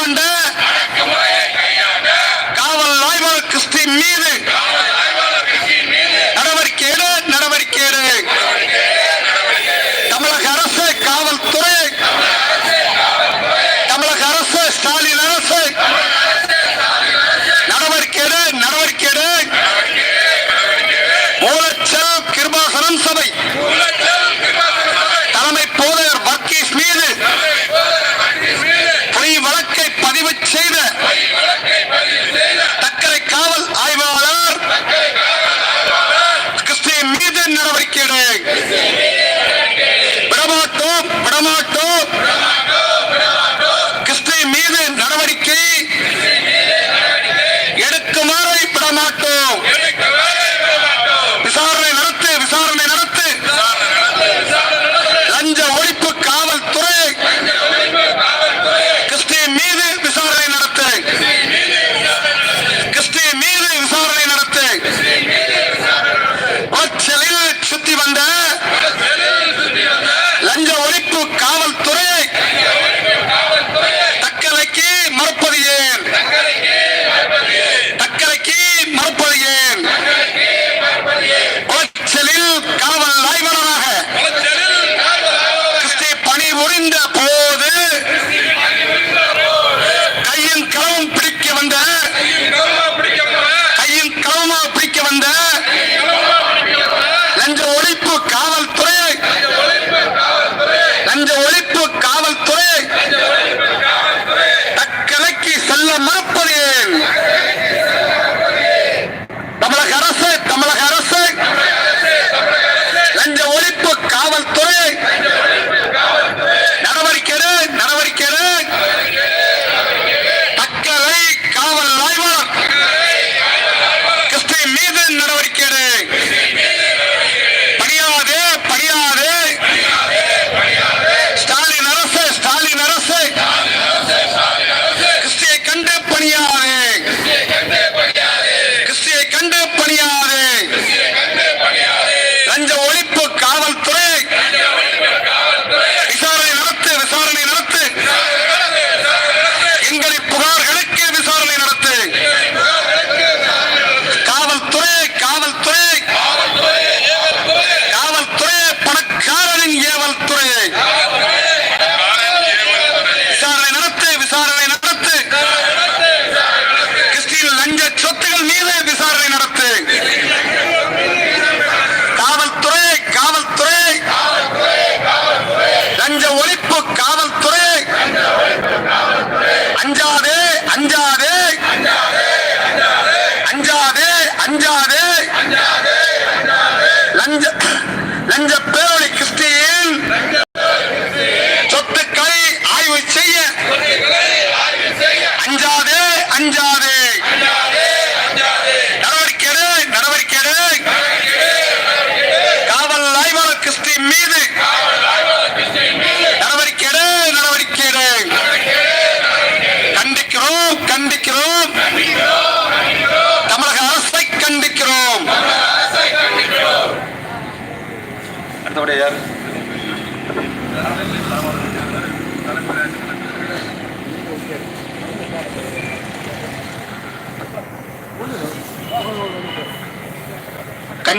கையாண்ட காவல் ஆய்வக கிறிஸ்தி மீது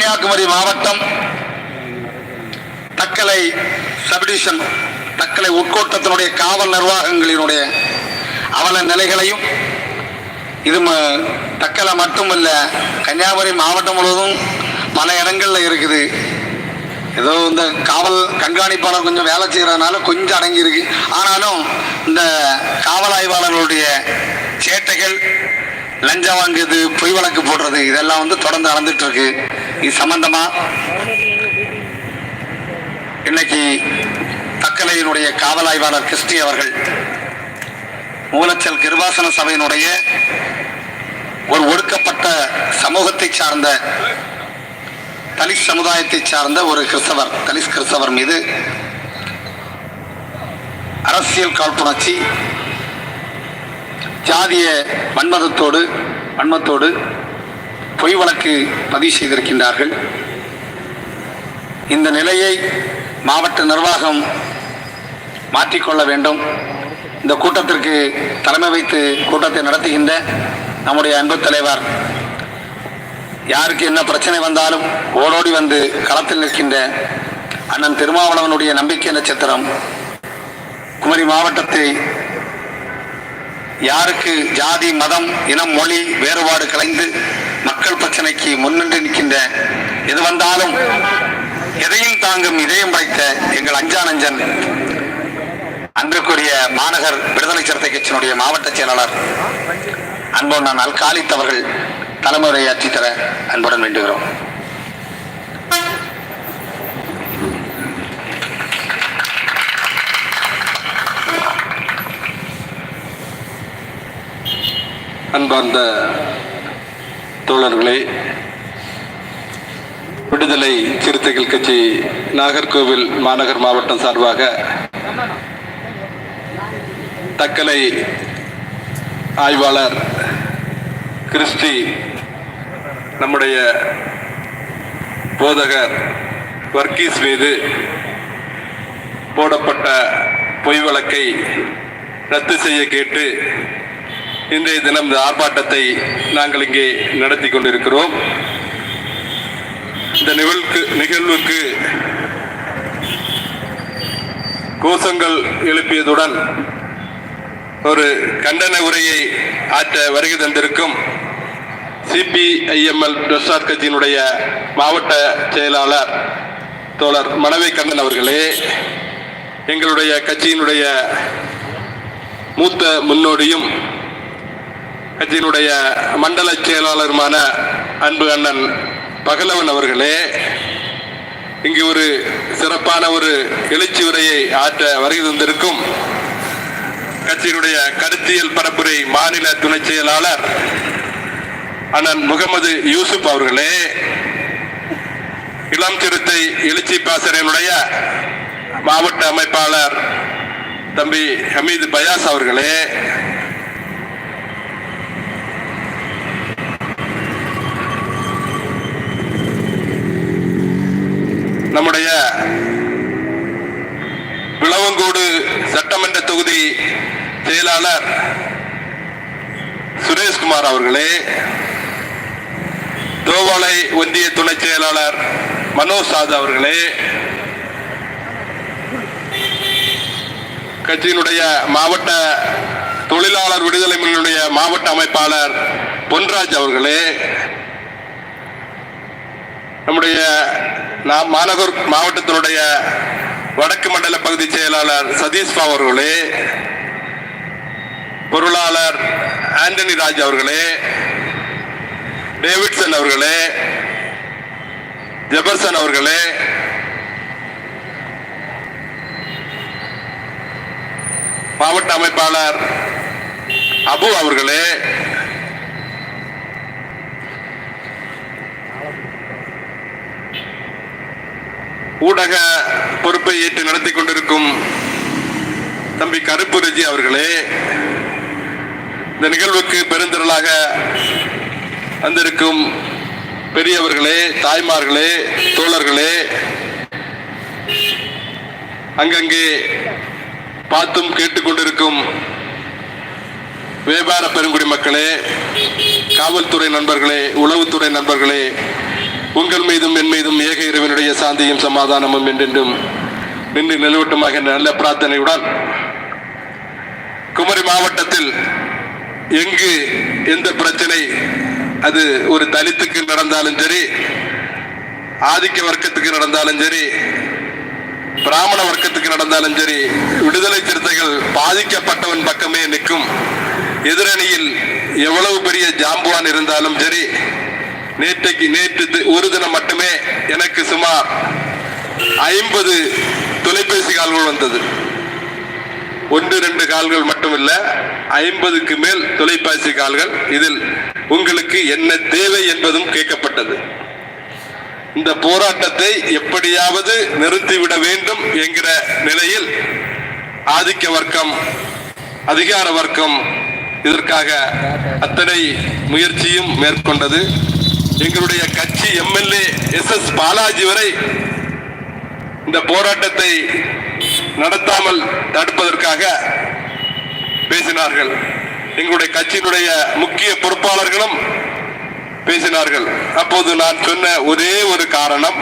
கன்னியாகுமரி மாவட்டம் தக்கலை சப்டிவிஷன் தக்கலை உட்கோட்டத்தினுடைய காவல் நிர்வாகங்களினுடைய அவல நிலைகளையும் இது ம- தக்கலை மட்டுமல்ல கன்னியாகுமரி மாவட்டம் முழுவதும் பல இடங்களில் இருக்குது. ஏதோ இந்த காவல் கண்காணிப்பாளர் கொஞ்சம் வேலை செய்கிறதுனால கொஞ்சம் அடங்கியிருக்கு. ஆனாலும் இந்த காவல் ஆய்வாளர்களுடைய சேட்டைகள் லஞ்சம் வாங்குது பொய் வழக்கு போடுறது இதெல்லாம் வந்து தொடர்ந்து நடந்துட்டு இருக்கு. இது சம்பந்தமா? இன்னைக்கு தக்கலையினுடைய காவல் ஆய்வாளர் கிறிஸ்டி அவர்கள் மூலச்சல் கிருபாசன சபையினுடைய ஒரு ஒடுக்கப்பட்ட சமூகத்தை சார்ந்த தலித் சமுதாயத்தை சார்ந்த ஒரு கிறிஸ்தவர் தலித் கிறிஸ்தவர் மீது அரசியல் காழ்ப்புணர்ச்சி ஜாதிய வன்மதத்தோடு வன்மத்தோடு பொய் வழக்கு பதிவு செய்திருக்கின்றார்கள். இந்த நிலையை மாவட்ட நிர்வாகம் மாற்றிக்கொள்ள வேண்டும். இந்த கூட்டத்திற்கு தலைமை வைத்து கூட்டத்தை நடத்துகின்ற நம்முடைய அன்பு தலைவர் யாருக்கு என்ன பிரச்சனை வந்தாலும் ஓடோடி வந்து களத்தில் நிற்கின்ற அண்ணன் திருமாவளவனுடைய நம்பிக்கை நட்சத்திரம் குமரி மாவட்டத்தை யாருக்கு ஜாதி மதம் இனம் மொழி வேறுபாடு கலைந்து மக்கள் பிரச்சனைக்கு முன்னின்று நிற்கின்ற எது வந்தாலும் எதையும் தாங்கும் இதயம் படைத்த எங்கள் அஞ்சா நஞ்சன் அன்றுக்குரிய மாநகர் விடுதலை சிறுத்தை கட்சியினுடைய மாவட்ட செயலாளர் அன்புடன் அல்காலித் அவர்கள் தலைமுறையாற்றி தர அன்புடன் வேண்டுகிறோம். அன்பார்ந்த தோழர்களே விடுதலை சிறுத்தைகள் கட்சி நாகர்கோவில் மாநகர் மாவட்டம் சார்பாக தக்கலை ஆய்வாளர் கிறிஸ்டி நம்முடைய போதகர் வர்கீஸ் மீது போடப்பட்ட பொய் வழக்கை ரத்து செய்ய கேட்டு இன்றைய தினம் இந்த ஆர்ப்பாட்டத்தை நாங்கள் இங்கே நடத்தி கொண்டிருக்கிறோம். இந்த நிகழ்வுக்கு நிகழ்வுக்கு கோஷங்கள் எழுப்பியதுடன் ஒரு கண்டன உரையை ஆற்ற வருகை தந்திருக்கும் சிபிஐஎம்எல் பிரசாத் கட்சியினுடைய மாவட்ட செயலாளர் தோழர் மனவை கண்ணன் அவர்களே எங்களுடைய கட்சியினுடைய மூத்த முன்னோடியும் கட்சியினுடைய மண்டல செயலாளருமான அன்பு அண்ணன் பகலவன் அவர்களே இங்கு ஒரு சிறப்பான ஒரு எழுச்சி உரையை ஆற்ற வருகை தந்திருக்கும் கட்சியினுடைய கருத்தியல் பரப்புரை மாநில துணை செயலாளர் அண்ணன் முகமது யூசுப் அவர்களே இளம் சிறுத்தை எழுச்சி பாசனையினுடைய மாவட்ட அமைப்பாளர் தம்பி ஹமீது பயாஸ் அவர்களே நம்முடைய விளவங்கோடு சட்டமன்ற தொகுதி செயலாளர் சுரேஷ்குமார் அவர்களே தோவாளை ஒன்றிய துணை செயலாளர் மனோஜ் சாத் அவர்களே கட்சியினுடைய மாவட்ட தொழிலாளர் விடுதலை முன்னுடைய மாவட்ட அமைப்பாளர் பொன்ராஜ் அவர்களே நம்முடைய நான் மாநகர் மாவட்டத்தினுடைய வடக்கு மண்டல பகுதி செயலாளர் சதீஷ் அவர்களே பொருளாளர் ஆண்டனி ராஜ் அவர்களே டேவிட்சன் அவர்களே ஜெபர்சன் அவர்களே மாவட்ட அமைப்பாளர் அபு அவர்களே ஊடக பொறுப்பை ஏற்று நடத்தி கொண்டிருக்கும் தம்பி கருப்பு ரஜி அவர்களே இந்த நிகழ்வுக்கு பெருந்திரளாக வந்திருக்கும் பெரியவர்களே தாய்மார்களே தோழர்களே அங்கங்கே பார்த்தும் கேட்டுக்கொண்டிருக்கும் வியாபார பெருங்குடி மக்களே காவல்துறை நண்பர்களே உளவுத்துறை நண்பர்களே உங்கள் மீதும் என் மீதும் ஏக இறைவனுடைய சாந்தியும் சமாதானமும் என்றென்றும் நின்று நிலவட்டமாக நல்ல பிரார்த்தனையுடன் குமரி மாவட்டத்தில் எங்கு எந்த பிரச்சனை அது ஒரு தலித்துக்கு நடந்தாலும் சரி ஆதிக்க வர்க்கத்துக்கு நடந்தாலும் சரி பிராமண வர்க்கத்துக்கு நடந்தாலும் சரி விடுதலை சிறுத்தைகள் பாதிக்கப்பட்டவன் பக்கமே நிற்கும். எதிரணியில் எவ்வளவு பெரிய ஜாம்புவான் இருந்தாலும் சரி நேற்றைக்கு நேற்று தி- ஒரு தினம் மட்டுமே எனக்கு சுமார் ஐம்பது தொலைபேசி கால்கள் வந்தது. ஒன்று ரெண்டு கால்கள் மட்டுமில்ல ஐம்பதுக்கு மேல் தொலைபேசி கால்கள் இதில் உங்களுக்கு என்ன தேவை என்பதும் கேட்கப்பட்டது. இந்த போராட்டத்தை எப்படியாவது நிறுத்திவிட வேண்டும் என்கிற நிலையில் ஆதிக்க வர்க்கம் அதிகார வர்க்கம் இதற்காக அத்தனை முயற்சியும் மேற்கொண்டது. எங்களுடைய கட்சி எம்எல்ஏ எஸ் எஸ் பாலாஜி வரை இந்த போராட்டத்தை நடத்தாமல் தடுப்பதற்காக பேசினார்கள். எங்களுடைய கட்சியினுடைய முக்கிய பொறுப்பாளர்களும் பேசினார்கள். அப்போது நான் சொன்ன ஒரே ஒரு காரணம்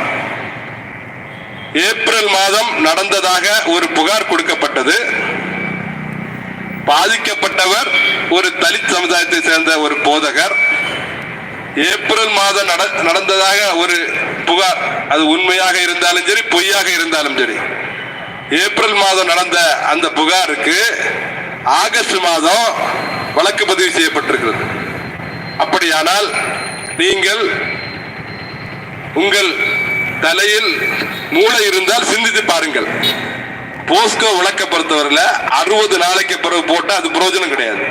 ஏப்ரல் மாதம் நடந்ததாக ஒரு புகார் கொடுக்கப்பட்டது. பாதிக்கப்பட்டவர் ஒரு தலித் சமுதாயத்தை சேர்ந்த ஒரு போதகர். ஏப்ரல் மாதம் நட- நடந்ததாக ஒரு புகார். அது உண்மையாக இருந்தாலும் சரி பொய்யாக இருந்தாலும் சரி. ஏப்ரல் மாதம் நடந்த அந்த புகாருக்கு ஆகஸ்ட் மாதம் வழக்கு பதிவு செய்யப்பட்டிருக்கிறது. அப்படியானால் நீங்கள் உங்கள் தலையில் மூளை இருந்தால் சிந்தித்து பாருங்கள். போஸ்கோ விளக்க பொறுத்தவரையில் அறுபது நாளைக்கு பிறகு போட்டால் அது பிரயோஜனம் கிடையாது.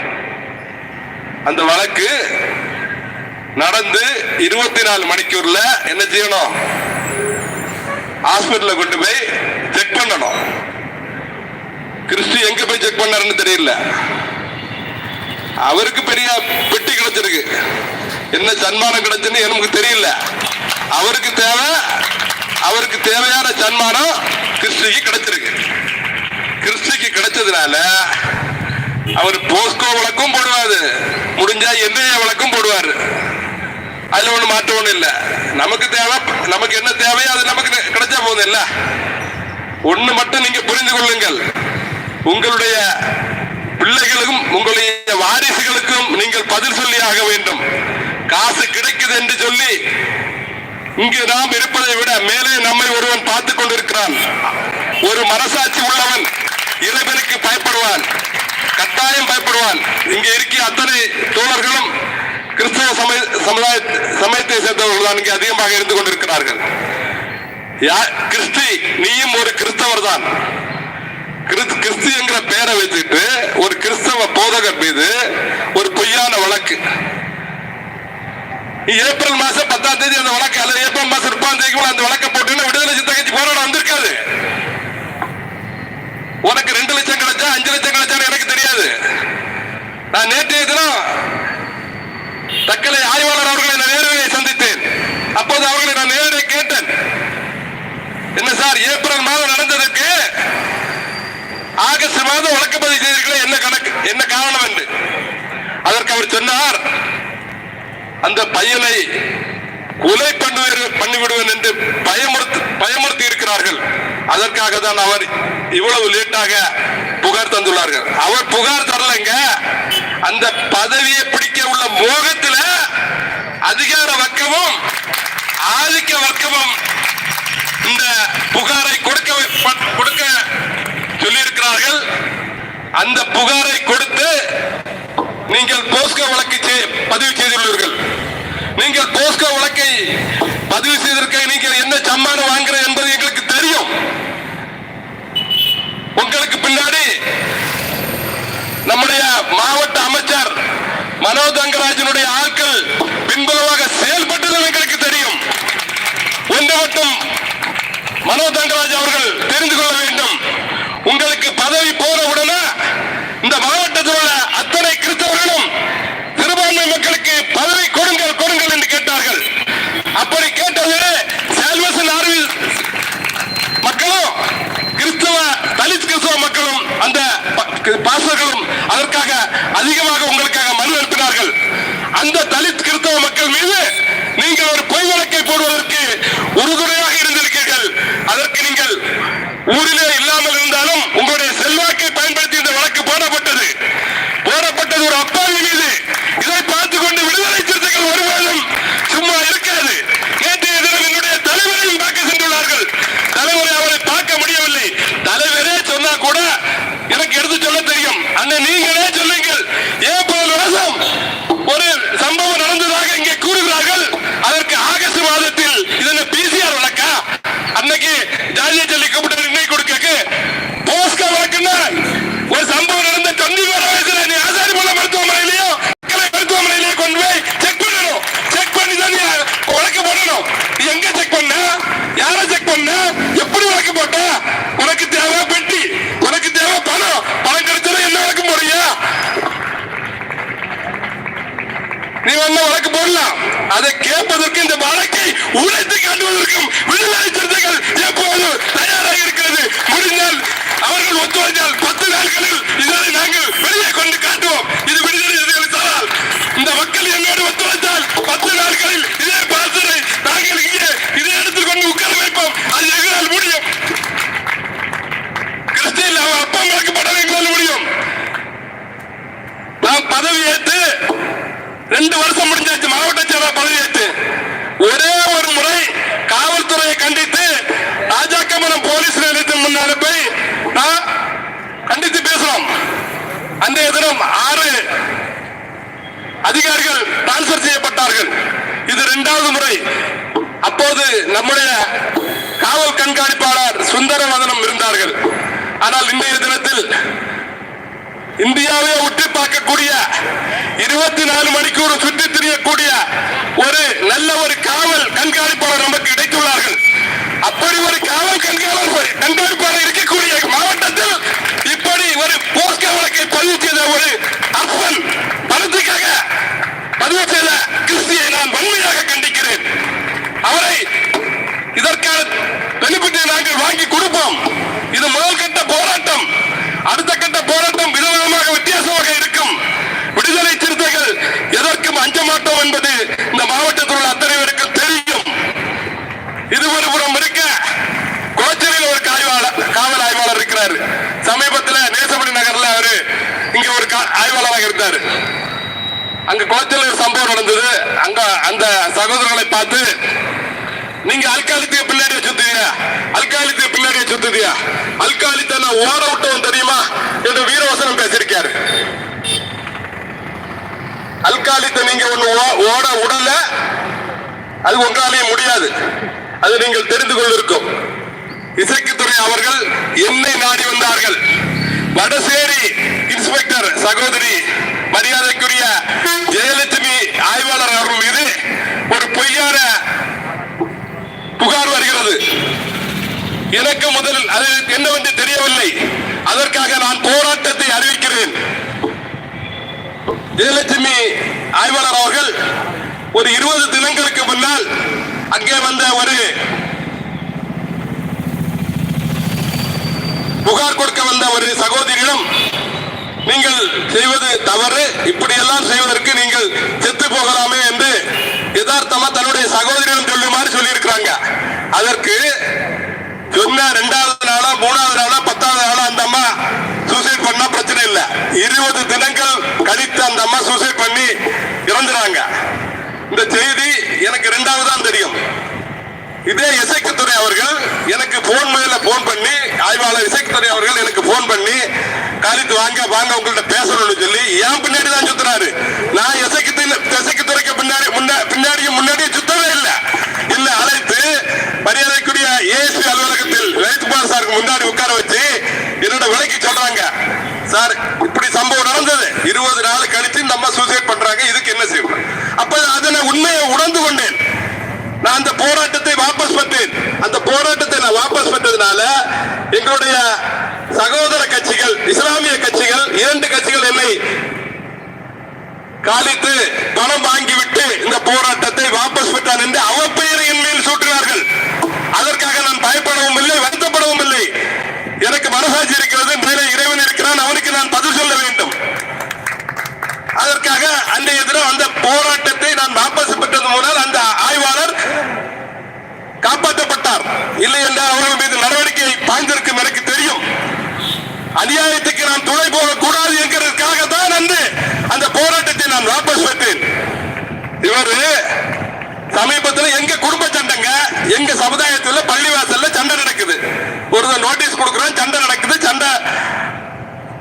அந்த வழக்கு நடந்து இருபத்தி நாலு மணிக்கூர்ல என்ன செய்யணும்? ஹாஸ்பிட்டல்ல கொண்டு போய் செக் பண்ணணும். கிறிஸ்து எங்க போய் செக் பண்ணாருன்னு தெரியல. அவருக்கு பெரிய பெட்டி கிடைச்சிருக்கு. என்ன சன்மானம் கிடைச்சுன்னு எனக்கு தெரியல. அவருக்கு தேவை அவருக்கு தேவையான சன்மானம் கிறிஸ்துக்கு கிடைச்சிருக்கு. கிறிஸ்துக்கு கிடைச்சதுனால அவர் போஸ்கோ வழக்கும் போடுவாரு. முடிஞ்சா என்ஐஏ வழக்கும் போடுவாரு. அதில் ஒன்றும் மாற்றம் ஒன்றும் இல்லை. நமக்கு தேவை நமக்கு என்ன தேவையோ அது நமக்கு கிடைச்சா போதும் இல்ல. ஒண்ணு மட்டும் நீங்கள் புரிந்து கொள்ளுங்கள். உங்களுடைய பிள்ளைகளுக்கும் உங்களுடைய வாரிசுகளுக்கும் நீங்கள் பதில் சொல்லி ஆக வேண்டும். காசு கிடைக்குது என்று சொல்லி இங்கு நாம் இருப்பதை விட மேலே நம்மை ஒருவன் பார்த்துக் கொண்டிருக்கிறான். ஒரு மனசாட்சி உள்ளவன் இறைவனுக்கு பயப்படுவான். கட்டாயம் பயப்படுவான். இங்கே இருக்கிய அத்தனை தோழர்களும் கிறிஸ்தவ சமய சமுதாய சமயத்தை சேர்ந்தவர்கள் தான் இங்கே அதிகமாக இருந்து கொண்டிருக்கிறார்கள். யா- கிறிஸ்தி நீயும் ஒரு கிறிஸ்தவர் தான். கிறிஸ்து என்கிற பெயரை வச்சுட்டு ஒரு கிறிஸ்தவ போதகர் மீது ஒரு பொய்யான வழக்கு. நீ ஏப்ரல் மாசம் பத்தாம் தேதி அந்த வழக்கு அல்லது ஏப்ரல் மாசம் முப்பாம் தேதி கூட அந்த வழக்கை போட்டு விடுதலை சித்த கட்சி போராட்டம் வந்திருக்காது உனக்கு ரெண்டு லட்சம் கிடைச்சா அஞ்சு லட்சம் கிடைச்சா எனக்கு தெரியாது. நான் நேற்றைய தினம் தக்கலை ஆய்வாளர் அவர்களை நான் நேரடியாக சந்தித்தேன். அப்போது அவர்களை நான் நேரடியாக கேட்டேன். என்ன சார் ஏப்ரல் மாதம் நடந்ததற்கு ஆகஸ்ட் மாதம் வழக்கு பதிவு செய்தீர்களே என்ன கணக்கு என்ன காரணம் என்று? அதற்கு அவர் சொன்னார் அந்த பையனை கொலை பண்ணுவேன் பண்ணிவிடுவேன் என்று பயமுறுத்தி பயமுறுத்தி இருக்கிறார்கள். அதற்காக தான் அவர் இவ்வளவு லேட்டாக புகார் தந்துள்ளார்கள். அவர் புகார் தரலைங்க. அந்த பதவியை பிடிக்க உள்ள மோகத்துல அதிகார வர்க்கமும் ஆதிக்க வர்க்கமும் இந்த புகாரை கொடுக்க கொடுக்க சொல்லியிருக்கிறார்கள். அந்த புகாரை கொடுத்து நீங்கள் போஸ்கோ வழக்கு செய்- பதிவு செய்துள்ளீர்கள். நீங்கள் போஸ்கோ வழக்கை பதிவு செய்திருக்க நீங்கள் என்ன சம்மானம் வாங்குற என்பது எங்களுக்கு தெரியும். உங்களுக்கு பின்னாடி நம்முடைய மாவட்ட அமைச்சர் மனோ தங்கராஜனுடைய ஆட்கள் பின்புலமாக செயல்பட்டது எங்களுக்கு தெரியும். ஒன்று மட்டும் மனோ தங்கராஜ் அவர்கள் தெரிந்து கொள்ள வேண்டும். உங்களுக்கு பதவி போன உடனே இந்த மாவட்டத்தில் உள்ள அத்தனை கிறிஸ்தவர்களும் சிறுபான்மை மக்களுக்கு பதவி கொடுங்கள் கொடுங்கள் என்று கேட்டார்கள். அப்படி கேட்டது சேல்வசன் ஆர்வில் மக்களும் கிறிஸ்தவ தலித் கிறிஸ்தவ மக்களும் பாசர்களும் பாஸ்டர்களும் அதற்காக அதிகமாக உங்களுக்காக மனு அனுப்பினார்கள். அந்த தலித் கிறிஸ்தவ மக்கள் மீது நீங்கள் ஒரு பொய் வழக்கை போடுவதற்கு உறுதுணையாக இருந்திருக்கிறீர்கள் அதற்கு நீங்கள் ஊரிலே இல்லாமல் இந்தியாவை உற்று பார்க்கக்கூடிய இருபத்தி நாலு மணிக்கூர் சுற்றி திரியக்கூடிய ஒரு நல்ல ஒரு காவல் கண்காணிப்பாளர் நமக்கு கிடைத்துள்ளார்கள் அப்படி ஒரு காவல் கண்காணிப்பாளர் கண்காணிப்பாளர் இருக்கக்கூடிய மாவட்டத்தில் இப்படி ஒரு போஸ்க வழக்கை பதிவு செய்த ஒரு அப்பன் பணத்துக்காக பதிவு செய்த கிறிஸ்தியை நான் வன்மையாக கண்டிக்கிறேன் அவரை இதற்கான பெனிஃபிட்டை நாங்கள் வாங்கி கொடுப்போம் இது முதல் கட்ட போராட்டம் அடுத்த கட்ட போராட்டம் விதவிதமாக வித்தியாசமாக இருக்கும் விடுதலை சிறுத்தைகள் எதற்கும் அஞ்ச மாட்டோம் என்பது இந்த மாவட்டத்தில் உள்ள அத்தனை பேருக்கும் தெரியும் இது ஒரு புறம் இருக்க கோச்சரியில் ஒரு காய்வாளர் காவல் ஆய்வாளர் இருக்கிறார் சமீபத்தில் நேசமணி நகர்ல அவரு இங்க ஒரு கா- இருந்தார். அங்க கோச்சல சம்பவம் நடந்தது. அங்க அந்த சகோதரர்களை பார்த்து நீங்க அல்காலித்திய பிள்ளைகளை சுத்துதியா அல்காலித்திய பிள்ளைகளை சுத்துதியா அல்காலித்த நான் ஓட விட்டவன் தெரியுமா? என்று வீரவசனம் பேசியிருக்காரு. அல்காலித்த நீங்க ஒண்ணு ஓட உடல அது உங்களாலேயே முடியாது. அது நீங்கள் தெரிந்து கொண்டிருக்கும் இசைக்குத்துறை அவர்கள் என்னை நாடி வந்தார்கள். வடசேரி இன்ஸ்பெக்டர் சகோதரி மரியாதைக்குரிய ஜெயலட்சுமி ஆய்வாளர் அவர்கள் மீது ஒரு பொய்யான புகார் வருகிறது. எனக்கு முதலில் அது என்னவென்று தெரியவில்லை. அதற்காக நான் போராட்டத்தை அறிவிக்கிறேன். ஜெயலட்சுமி ஆய்வாளர் அவர்கள் ஒரு இருபது தினங்களுக்கு முன்னால் அங்கே வந்த ஒரு புகார் கொடுக்க வந்த ஒரு சகோதரியிடம் நீங்கள் செய்வது தவறு இப்படியெல்லாம் செய்வதற்கு நீங்கள் செத்து போகலாமே என்று யதார்த்தமா தன்னுடைய சகோதரியிடம் சொல்லுமாறு சொல்லியிருக்கிறாங்க. அதற்கு சொன்ன ரெண்டாவது நாளா மூணாவது நாளா பத்தாவது நாளா அந்த அம்மா சூசைட் பண்ணா பிரச்சனை இல்லை. இருபது தினங்கள் கழித்து அந்த அம்மா சூசைட் பண்ணி இறந்துறாங்க. இந்த செய்தி எனக்கு ரெண்டாவது தான் தெரியும். இதே இசைக்குத்துறை அவர்கள் எனக்கு போன் மேல போன் பண்ணி ஆய்வாளர் இசைக்குத்துறை அவர்கள் எனக்கு போன் பண்ணி காலித்து வாங்க வாங்க உங்கள்ட்ட பேசணும்னு சொல்லி என் பின்னாடி தான் சுத்துறாரு. நான் இசைக்கு இசைக்குத்துறைக்கு பின்னாடி முன்னா- பின்னாடியும் முன்னாடியும் சுத்தவே இல்லை. இல்ல அழைத்து மரியாதைக்குரிய ஏசி அலுவலகத்தில் லலித்குமார் சாருக்கு முன்னாடி உட்கார வச்சு என்னோட விலைக்கு சொல்றாங்க. சார் இப்படி சம்பவம் நடந்தது. இருபது நாள் கழிச்சு நம்ம சூசைட் பண்றாங்க. இதுக்கு என்ன செய்யணும் அப்ப அதனை உண்மையை உணர்ந்து கொண்டேன். நான் அந்த போராட்டத்தை வாபஸ் பெற்றேன். அந்த போராட்டத்தை நான் வாபஸ் பெற்றதுனால எங்களுடைய சகோதர கட்சிகள் இஸ்லாமிய கட்சிகள் இரண்டு கட்சிகள் என்னை காலித்து பணம் வாங்கிவிட்டு இந்த போராட்டத்தை வாபஸ் பெற்றான் என்று அவப்பெயரை என் மேல் சூட்டினார்கள் அதற்காக நான் பயப்படவும் இல்லை வருத்தப்படவும் இல்லை எனக்கு மனசாட்சி இருக்கிறது மேலே இறைவன் இருக்கிறான் அவனுக்கு நான் பதில் சொல்ல வேண்டும் அதற்காக அன்றைய தினம் அந்த போராட்டத்தை நான் வாபஸ் பெற்றது மூலம் அந்த ஆய்வாளர் காப்பாற்றப்பட்டார். இல்லை என்றால் அவர்கள் மீது நடவடிக்கை பாய்ந்திருக்கும் எனக்கு தெரியும். அநியாயத்துக்கு நான் துணை போகக்கூடாது என்கிறதுக்காக தான் அன்று அந்த போராட்டத்தை நான் வாபஸ் பெற்றேன். இவர் சமீபத்தில் எங்க குடும்ப சண்டைங்க எங்க சமுதாயத்தில் பள்ளிவாசல்ல சண்டை நடக்குது. ஒரு நோட்டீஸ் கொடுக்குறோம் சண்டை நடக்குது. சண்டை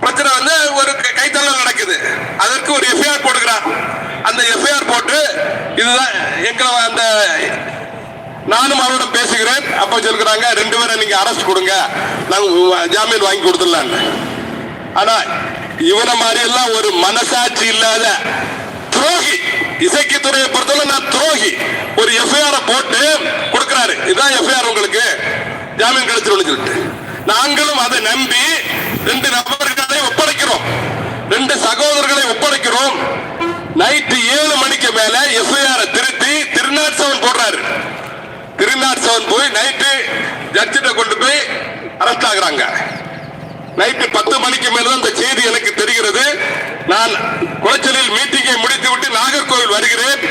பிரச்சனை வந்து ஒரு கைத்தள்ளல் நடக்குது. அதற்கு ஒரு எஃப்ஐஆர் போட்டுக்கிறான் அந்த எஃப்ஐஆர் போட்டு இதுதான் எங்களை அந்த நானும் அவரோட பேசுகிறேன். அப்போ சொல்கிறாங்க ரெண்டு பேரை நீங்கள் அரெஸ்ட் கொடுங்க. நாங்கள் ஜாமீன் வாங்கி கொடுத்துடலாம் ஆனால் இவனை மாதிரி எல்லாம் ஒரு மனசாட்சி இல்லாத துரோகி இசைக்கு துறையை பொறுத்தவரை நான் துரோகி. ஒரு எஃப்ஐஆர் போட்டு கொடுக்குறாரு. இதான் எஃப்ஐஆர் உங்களுக்கு. ஜாமீன் கிடைச்சிருன்னு சொல்லிட்டு. நாங்களும் அதை நம்பி ரெண்டு நபர்களை ஒப்படைக்கிறோம். ரெண்டு சகோதரர்களை ஒப்படைக்கிறோம். நைட்டு ஏழு மணிக்கு மேல எஃப்ஐஆர் திருத்தி திருநாட் செவன் போடுறாரு. திருநாட் சவன் போய் நைட்டு ஜட்ஜிட்ட கொண்டு போய் அரெஸ்ட் ஆகுறாங்க. நைட்டு பத்து மணிக்கு மேலதான் இந்த செய்தி எனக்கு தெரிகிறது. நான் குளச்சலில் மீட்டிங்கை முடித்து விட்டு நாகர்கோவில் வருகிறேன்.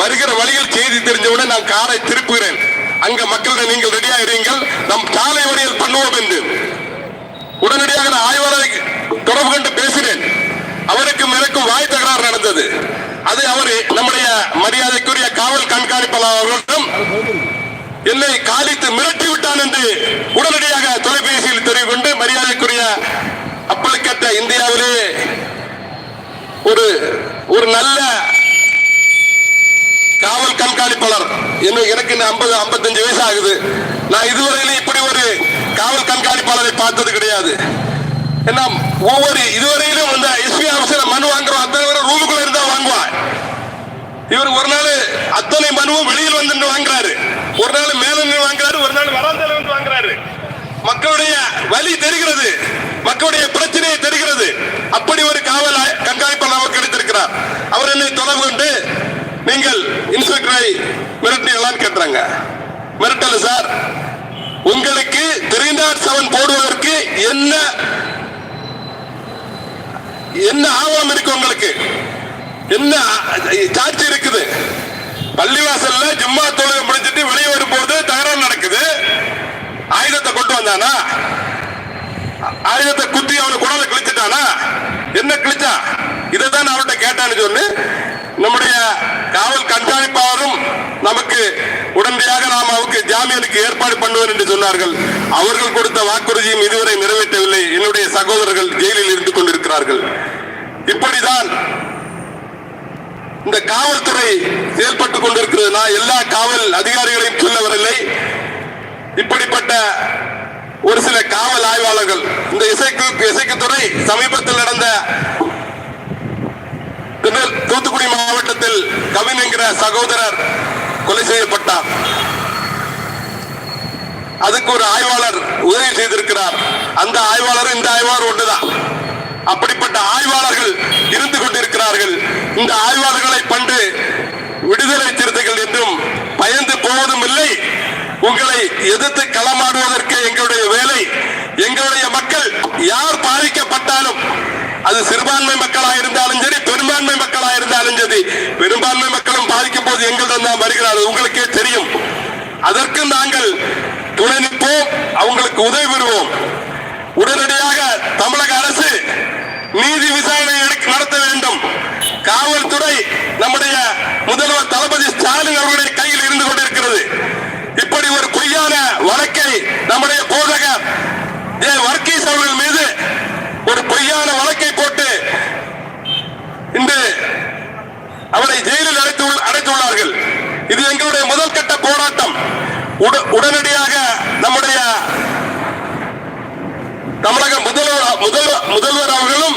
வருகிற வழியில் செய்தி தெரிஞ்சவுடன் நான் காரை திருப்புகிறேன். அங்க மக்களிடம் நீங்கள் ரெடியா இருங்கள் நம் சாலை வழியில் பண்ணுவோம் என்று. உடனடியாக நான் ஆய்வாளரை தொடர்பு கொண்டு பேசினேன். அவருக்கும் எனக்கும் வாய் தகராறு நடந்தது. அது அவர் நம்முடைய மரியாதைக்குரிய காவல் கண்காணிப்பாளர் அவர்களிடம் என்னை காலித்து மிரட்டி விட்டான் என்று உடனடியாக தொலைபேசியில் தெரிவு கொண்டு மரியாதைக்குரிய அப்பலுக்கற்ற இந்தியாவிலே ஒரு ஒரு நல்ல காவல் கண்காணிப்பாளர். என்ன- எனக்கு ஐம்பது ஐம்பத்தஞ்சு வயசு ஆகுது நான் இதுவரையிலும் இப்படி ஒரு காவல் கண்காணிப்பாளரை பார்த்தது கிடையாது. ஏன்னா ஒவ்வொரு இதுவரையிலும் வந்த எஸ்பி ஆபீஸ்ல மனு வாங்குறோம். அத்தனை ரூமுக்குள்ள இருந்தா வாங்குவான். இவர் ஒரு நாள் அத்தனை மனுவும் வெளியில் வந்து வாங்குறாரு. ஒரு நாள் மேல நின்று வாங்குறாரு ஒரு நாள் வராந்தால வந்து வாங்குறாரு. மக்களுடைய வலி தெரிகிறது மக்களுடைய பிரச்சனையை தெரிகிறது. அப்படி ஒரு காவல் கண்காணிப்பாளர் அவர் கிடைத்திருக்கிறார். அவர் என்னை தொடர்பு கொண்டு நீங்கள் இன்ஸ்பெக்டரை மிரட்டினீங்களான்னு கேட்டாங்க. மிரட்டல சார். உங்களுக்கு த்ரீ நாட் செவன் போடுவதற்கு என்ன என்ன ஆவணம் இருக்கு உங்களுக்கு? என்ன சாட்சி இருக்குது. பள்ளிவாசல்ல ஜும்மா தொழுகை முடிஞ்சிட்டு வெளியே வரும்போது தகராறு நடக்குது. ஆயுதத்தை கொண்டு வந்தானா? ஆயுதத்தை குத்தி அவனை குடலை கிழிச்சிட்டானா? என்ன கிழிச்சா? இதை தான் அவர்கிட்ட கேட்டான்னு சொல்லி. நம்முடைய காவல் கண்காணிப்பாளரும் நமக்கு உடனடியாக நாம் அவருக்கு ஜாமீனுக்கு ஏற்பாடு பண்ணுவார் என்று சொன்னார்கள். அவர்கள் கொடுத்த வாக்குறுதியும் இதுவரை நிறைவேற்றவில்லை. என்னுடைய சகோதரர்கள் ஜெயிலில் இருந்து கொண்டிருக்கிறார்கள். இப்படிதான் இந்த காவல்துறை செயல்பட்டுக் கொண்டிருக்கிறது நான் எல்லா காவல் அதிகாரிகளையும் சொல்ல வரவில்லை. இப்படிப்பட்ட ஒரு சில காவல் ஆய்வாளர்கள் இந்த இசைக்கு இசைக்கு துறை சமீபத்தில் நடந்த தூத்துக்குடி மாவட்டத்தில் கவின் என்கிற சகோதரர் கொலை செய்யப்பட்டார். அதுக்கு ஒரு ஆய்வாளர் உதவி செய்திருக்கிறார். அந்த ஆய்வாளர் இந்த ஆய்வாளர் ஒன்றுதான். அப்படிப்பட்ட ஆய்வாளர்கள் இருந்து கொண்டிருக்கிறார்கள். இந்த ஆய்வாளர்களை பண்டு விடுதலை சிறுத்தைகள் என்றும் பயந்து போவதும் இல்லை. உங்களை எதிர்த்து களமாடுவதற்கு எங்களுடைய வேலை எங்களுடைய மக்கள் யார் பாதிக்கப்பட்டாலும் அது சிறுபான்மை மக்களாக இருந்தாலும் சரி பெரும்பான்மை மக்களாக இருந்தாலும் சரி பெரும்பான்மை மக்களும் பாதிக்கும் போது எங்களிடம் தான் வருகிறார்கள். உங்களுக்கே தெரியும். அதற்கு நாங்கள் துணை நிற்போம் அவங்களுக்கு உதவி பெறுவோம். உடனடியாக தமிழக அரசு நீதி விசாரணை நடத்த வேண்டும். காவல்துறை நம்முடைய முதல்வர் தளபதி ஸ்டாலின் அவர்களுடைய கையில் இருந்து கொண்டிருக்கிறது. இப்படி ஒரு பொய்யான வழக்கை நம்முடைய போதகர் ஏ. வர்கீஸ் அவர்கள் மீது ஒரு பொய்யான வழக்கை போட்டு இன்று அவரை ஜெயிலில் அடைத்து அடைத்துள்ளார்கள். இது எங்களுடைய முதல் கட்ட போராட்டம் உடனடியாக நம்முடைய தமிழக முதல்வர் முதல்வர் முதல்வர் அவர்களும்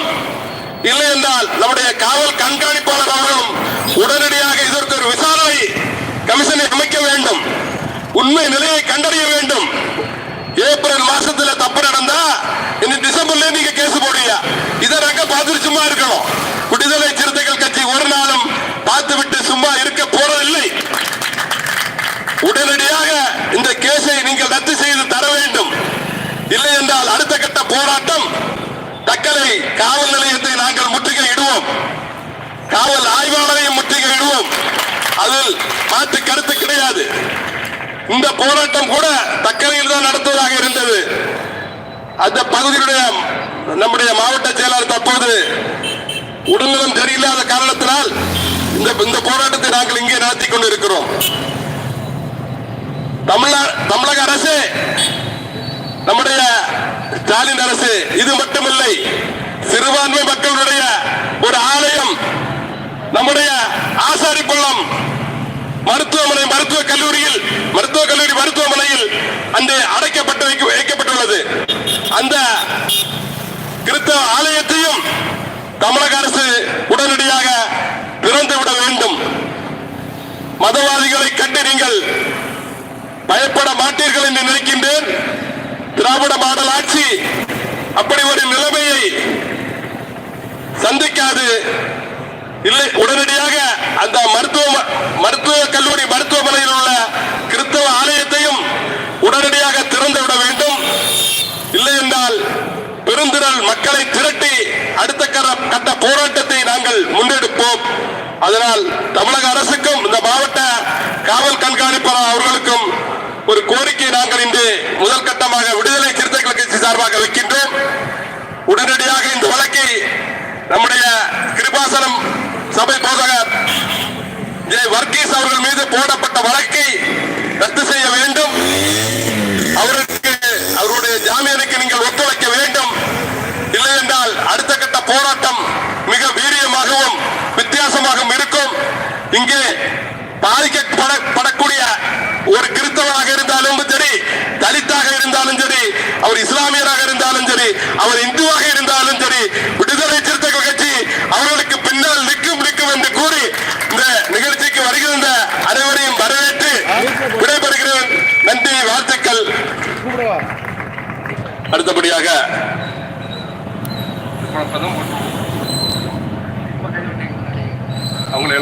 இல்லை என்றால் நம்முடைய காவல் கண்காணிப்பாளர் அவர்களும் உடனடியாக இதற்கு ஒரு விசாரணை கமிஷனை அமைக்க வேண்டும். உண்மை நிலையை கண்டறிய வேண்டும். ஏப்ரல் மாசத்துல தப்பு நடந்தா இந்த டிசம்பர்ல நீங்க கேஸ் போடுங்க இதை நாங்க பார்த்துட்டு சும்மா இருக்கணும். விடுதலை சிறுத்தைகள் கட்சி ஒரு நாளும் பார்த்துவிட்டு சும்மா இருக்க போறதில்லை. உடனடியாக இந்த கேஸை நீங்கள் ரத்து செய்து தர வேண்டும். இல்லை என்றால் அடுத்த கட்ட போராட்டம் தக்கலை காவல் நிலையத்தை நாங்கள் முற்றுகையிடுவோம். காவல் ஆய்வாளரையும் முற்றுகையிடுவோம். அதில் மாற்று கருத்து கிடையாது. இந்த போராட்டம் கூட தக்கலையில் தான் நடத்துவதாக இருந்தது. அந்த பகுதியினுடைய நம்முடைய மாவட்ட செயலாளர் தற்போது உடல்நலம் சரியில்லாத காரணத்தினால் இந்த இந்த போராட்டத்தை நாங்கள் இங்கே நடத்தி கொண்டிருக்கிறோம். தமிழக அரசு நம்முடைய ஸ்டாலின் அரசு இது மட்டுமில்லை சிறுபான்மை மக்களுடைய ஒரு ஆலயம் நம்முடைய ஆசாரிப்பள்ளம் மருத்துவமனை மருத்துவக் கல்லூரியில் மருத்துவக் கல்லூரி மருத்துவமனையில் அந்த அடைக்கப்பட்டு வைக்கப்பட்டுள்ளது. அந்த கிறிஸ்தவ ஆலயத்தையும் தமிழக அரசு உடனடியாக திறந்துவிட வேண்டும். மதவாதிகளை கண்டு நீங்கள் பயப்பட மாட்டீர்கள் என்று நினைக்கின்றேன். திராவிட மாடல் ஆட்சி அப்படி ஒரு நிலைமையை சந்திக்காது. இல்லை உடனடியாக அந்த மருத்துவ மருத்துவ கல்லூரி மருத்துவமனையில் உள்ள கிறிஸ்தவ ஆலயத்தையும் உடனடியாக திறந்துவிட வேண்டும். இல்லை என்றால் பெருந்திரள் மக்களை திரட்டி அடுத்த கட்ட போராட்டத்தை நாங்கள் முன்னெடுப்போம். அதனால் தமிழக அரசுக்கும் இந்த மாவட்ட காவல் கண்காணிப்பாளர் அவர்களுக்கும் ஒரு கோரிக்கை நாங்கள் இன்று முதல் கட்டமாக விடுதலை சிறுத்தைகள் கட்சி சார்பாக வைக்கின்றோம். உடனடியாக இந்த வழக்கை நம்முடைய கிருபாசனம் சபை போதகர் ஜே வர்கீஸ் அவர்கள் மீது போடப்பட்ட வழக்கை ரத்து செய்ய வேண்டும். அவருக்கு அவருடைய ஜாமீனுக்கு நீங்கள் ஒத்துழைக்க வேண்டும். இல்லை என்றால் அடுத்த கட்ட போராட்டம் மிக வீரியமாகவும் வித்தியாசமாகவும் இருக்கும். இங்கே பாதிக்கப்படக்கூடிய ஒரு கிறிஸ்தவனாக இருந்தாலும் சரி தலித்தாக இருந்தாலும் சரி அவர் இஸ்லாமியராக இருந்தாலும் சரி அவர் இந்துவாக இருந்தாலும் சரி விடுதலை சிறுத்தைகள் கட்சி அவர்களுக்கு பின்னால் நிற்கும் நிற்கும் என்று கூறி இந்த நிகழ்ச்சிக்கு வருகின்ற அனைவரையும் வரவேற்று விடைபெறுகிறேன். நன்றி வாழ்த்துக்கள். அடுத்தபடியாக அவங்களை